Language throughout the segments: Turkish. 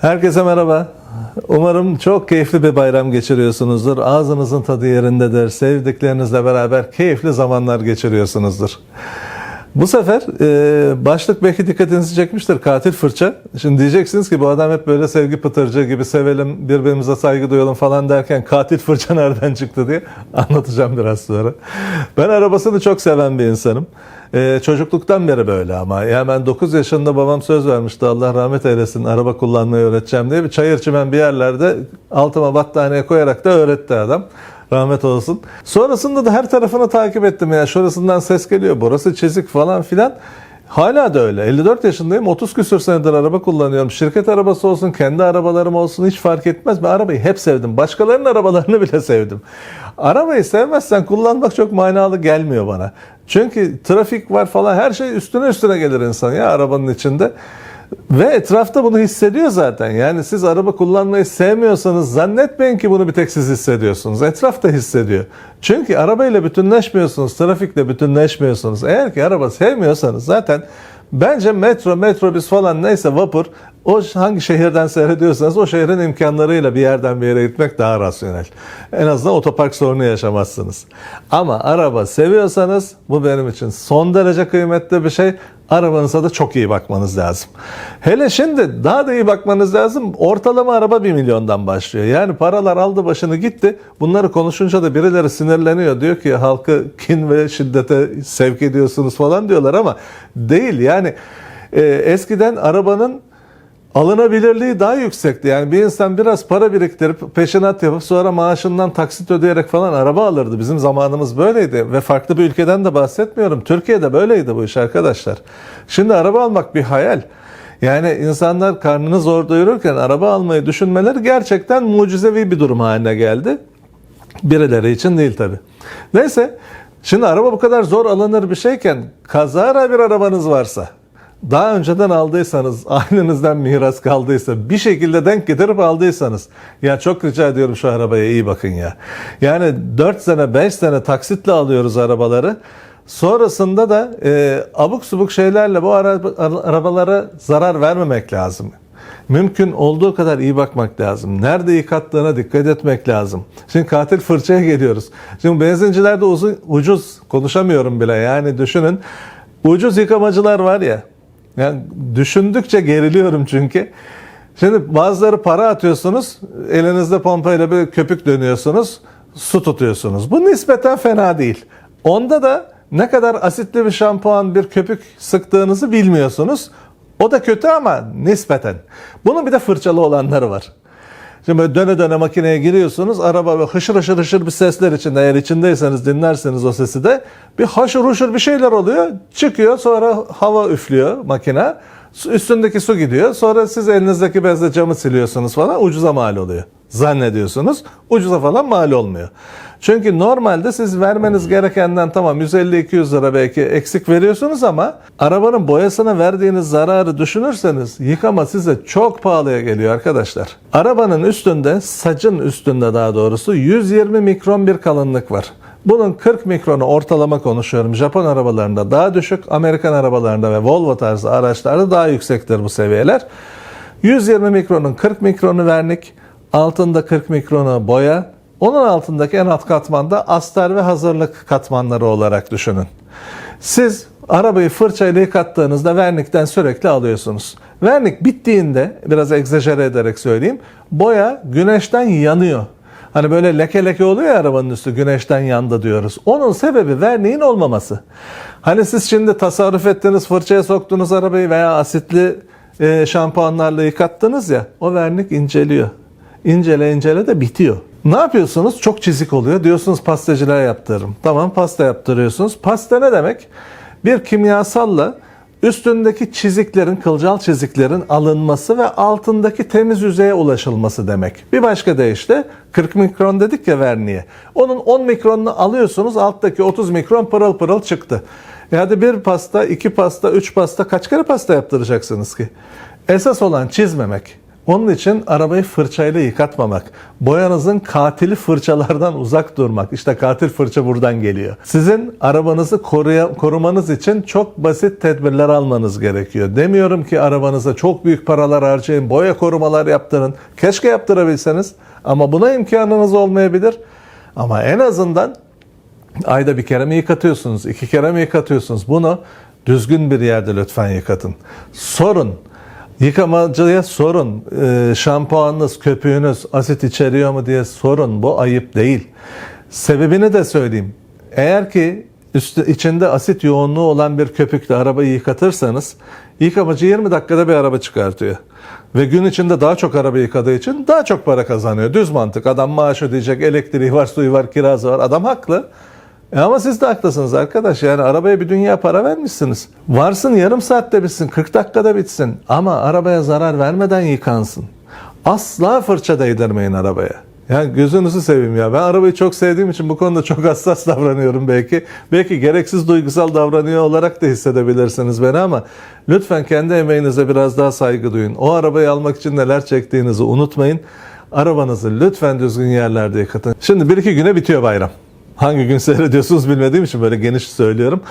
Herkese merhaba. Umarım çok keyifli bir bayram geçiriyorsunuzdur. Ağzınızın tadı yerindedir. Sevdiklerinizle beraber keyifli zamanlar geçiriyorsunuzdur. Bu sefer e, başlık belki dikkatinizi çekmiştir. Katil fırça. Şimdi diyeceksiniz ki bu adam hep böyle sevgi pıtırcı gibi sevelim, birbirimize saygı duyalım falan derken katil fırça nereden çıktı diye anlatacağım biraz sonra. Ben arabasını çok seven bir insanım. E, çocukluktan beri böyle ama. Yani ben 9 yaşında babam söz vermişti Allah rahmet eylesin araba kullanmayı öğreteceğim diye. Bir çayır çimen bir yerlerde altıma battaniye koyarak da öğretti adam. Rahmet olsun. Sonrasında da her tarafını takip ettim. Yani şurasından ses geliyor, burası çizik falan filan. Hala da öyle. 54 yaşındayım. 30 küsür senedir araba kullanıyorum. Şirket arabası olsun, kendi arabalarım olsun hiç fark etmez. Ben arabayı hep sevdim. Başkalarının arabalarını bile sevdim. Arabayı sevmezsen kullanmak çok manalı gelmiyor bana. Çünkü trafik var falan her şey üstüne üstüne gelir insan ya arabanın içinde. Ve etrafta bunu hissediyor zaten. Yani siz araba kullanmayı sevmiyorsanız zannetmeyin ki bunu bir tek siz hissediyorsunuz. Etraf da hissediyor. Çünkü arabayla bütünleşmiyorsunuz, trafikle bütünleşmiyorsunuz. Eğer ki araba sevmiyorsanız zaten bence metro, metrobüs falan neyse vapur o hangi şehirden seyrediyorsanız o şehrin imkanlarıyla bir yerden bir yere gitmek daha rasyonel. En azından otopark sorunu yaşamazsınız. Ama araba seviyorsanız bu benim için son derece kıymetli bir şey. Arabanıza da çok iyi bakmanız lazım. Hele şimdi daha da iyi bakmanız lazım. Ortalama araba 1 milyondan başlıyor. Yani paralar aldı başını gitti. Bunları konuşunca da birileri sinirleniyor. Diyor ki halkı kin ve şiddete sevk ediyorsunuz falan diyorlar ama değil. Yani e, eskiden arabanın alınabilirliği daha yüksekti. Yani bir insan biraz para biriktirip peşinat yapıp sonra maaşından taksit ödeyerek falan araba alırdı. Bizim zamanımız böyleydi ve farklı bir ülkeden de bahsetmiyorum. Türkiye'de böyleydi bu iş arkadaşlar. Şimdi araba almak bir hayal. Yani insanlar karnını zor doyururken araba almayı düşünmeleri gerçekten mucizevi bir durum haline geldi. Birileri için değil tabi. Neyse şimdi araba bu kadar zor alınır bir şeyken kazara bir arabanız varsa daha önceden aldıysanız, ailenizden miras kaldıysa, bir şekilde denk getirip aldıysanız, ya çok rica ediyorum şu arabaya iyi bakın ya. Yani 4 sene, 5 sene taksitle alıyoruz arabaları. Sonrasında da e, abuk subuk şeylerle bu araba, arabalara zarar vermemek lazım. Mümkün olduğu kadar iyi bakmak lazım. Nerede yıkattığına dikkat etmek lazım. Şimdi katil fırçaya geliyoruz. Şimdi benzincilerde uzun, ucuz konuşamıyorum bile. Yani düşünün ucuz yıkamacılar var ya. Yani düşündükçe geriliyorum çünkü. Şimdi bazıları para atıyorsunuz, elinizde pompayla bir köpük dönüyorsunuz, su tutuyorsunuz. Bu nispeten fena değil. Onda da ne kadar asitli bir şampuan, bir köpük sıktığınızı bilmiyorsunuz. O da kötü ama nispeten. Bunun bir de fırçalı olanları var. Şimdi böyle döne döne makineye giriyorsunuz. Araba böyle hışır hışır hışır bir sesler içinde. Eğer içindeyseniz dinlerseniz o sesi de. Bir haşır huşur bir şeyler oluyor. Çıkıyor sonra hava üflüyor makine. Üstündeki su gidiyor. Sonra siz elinizdeki bezle camı siliyorsunuz falan. Ucuza mal oluyor. Zannediyorsunuz. Ucuza falan mal olmuyor. Çünkü normalde siz vermeniz gerekenden tamam 150-200 lira belki eksik veriyorsunuz ama arabanın boyasına verdiğiniz zararı düşünürseniz yıkama size çok pahalıya geliyor arkadaşlar. Arabanın üstünde, sacın üstünde daha doğrusu 120 mikron bir kalınlık var. Bunun 40 mikronu ortalama konuşuyorum. Japon arabalarında daha düşük, Amerikan arabalarında ve Volvo tarzı araçlarda daha yüksektir bu seviyeler. 120 mikronun 40 mikronu vernik, altında 40 mikronu boya, onun altındaki en alt katmanda astar ve hazırlık katmanları olarak düşünün. Siz arabayı fırçayla yıkattığınızda vernikten sürekli alıyorsunuz. Vernik bittiğinde, biraz egzajere ederek söyleyeyim, boya güneşten yanıyor. Hani böyle leke leke oluyor ya arabanın üstü güneşten yandı diyoruz. Onun sebebi verniğin olmaması. Hani siz şimdi tasarruf ettiniz, fırçaya soktunuz arabayı veya asitli e, şampuanlarla yıkattınız ya, o vernik inceliyor. İncele incele de bitiyor. Ne yapıyorsunuz? Çok çizik oluyor. Diyorsunuz pastacılığa yaptırırım. Tamam pasta yaptırıyorsunuz. Pasta ne demek? Bir kimyasalla üstündeki çiziklerin, kılcal çiziklerin alınması ve altındaki temiz yüzeye ulaşılması demek. Bir başka deyişle 40 mikron dedik ya verniğe. Onun 10 mikronunu alıyorsunuz alttaki 30 mikron pırıl pırıl çıktı. E hadi bir pasta, iki pasta, üç pasta kaç kere pasta yaptıracaksınız ki? Esas olan çizmemek. Onun için arabayı fırçayla yıkatmamak, boyanızın katili fırçalardan uzak durmak. İşte katil fırça buradan geliyor. Sizin arabanızı koruya- korumanız için çok basit tedbirler almanız gerekiyor. Demiyorum ki arabanıza çok büyük paralar harcayın, boya korumalar yaptırın. Keşke yaptırabilseniz ama buna imkanınız olmayabilir. Ama en azından Ayda bir kere mi yıkatıyorsunuz, iki kere mi yıkatıyorsunuz? Bunu düzgün bir yerde lütfen yıkatın. Sorun. Yıkamacıya sorun. Ee, şampuanınız, köpüğünüz asit içeriyor mu diye sorun. Bu ayıp değil. Sebebini de söyleyeyim. Eğer ki üstü, içinde asit yoğunluğu olan bir köpükle arabayı yıkatırsanız yıkamacı 20 dakikada bir araba çıkartıyor. Ve gün içinde daha çok araba yıkadığı için daha çok para kazanıyor. Düz mantık. Adam maaş ödeyecek, elektriği var, suyu var, kirası var. Adam haklı. E ama siz de haklısınız arkadaş. Yani arabaya bir dünya para vermişsiniz. Varsın yarım saatte bitsin, 40 dakikada bitsin. Ama arabaya zarar vermeden yıkansın. Asla fırça değdirmeyin arabaya. Yani gözünüzü seveyim ya. Ben arabayı çok sevdiğim için bu konuda çok hassas davranıyorum belki. Belki gereksiz duygusal davranıyor olarak da hissedebilirsiniz beni ama lütfen kendi emeğinize biraz daha saygı duyun. O arabayı almak için neler çektiğinizi unutmayın. Arabanızı lütfen düzgün yerlerde yıkatın. Şimdi bir iki güne bitiyor bayram. Hangi gün seyrediyorsunuz bilmediğim için böyle geniş söylüyorum.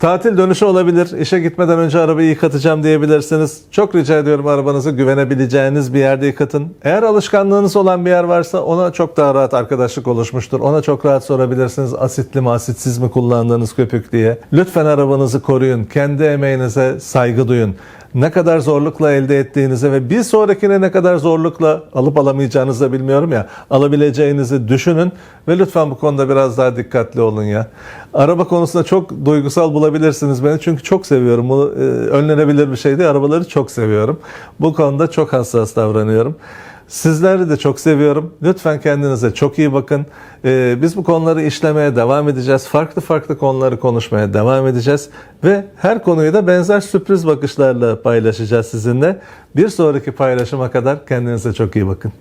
Tatil dönüşü olabilir. İşe gitmeden önce arabayı yıkatacağım diyebilirsiniz. Çok rica ediyorum arabanızı güvenebileceğiniz bir yerde yıkatın. Eğer alışkanlığınız olan bir yer varsa ona çok daha rahat arkadaşlık oluşmuştur. Ona çok rahat sorabilirsiniz. Asitli mi asitsiz mi kullandığınız köpük diye. Lütfen arabanızı koruyun. Kendi emeğinize saygı duyun. Ne kadar zorlukla elde ettiğinizi ve bir sonrakine ne kadar zorlukla alıp alamayacağınızı da bilmiyorum ya. Alabileceğinizi düşünün ve lütfen bu konuda biraz daha dikkatli olun ya. Araba konusunda çok duygusal bulabilirsiniz beni çünkü çok seviyorum. Bu e, önlenebilir bir şey değil. Arabaları çok seviyorum. Bu konuda çok hassas davranıyorum. Sizleri de çok seviyorum. Lütfen kendinize çok iyi bakın. Ee, biz bu konuları işlemeye devam edeceğiz. Farklı farklı konuları konuşmaya devam edeceğiz. Ve her konuyu da benzer sürpriz bakışlarla paylaşacağız sizinle. Bir sonraki paylaşıma kadar kendinize çok iyi bakın.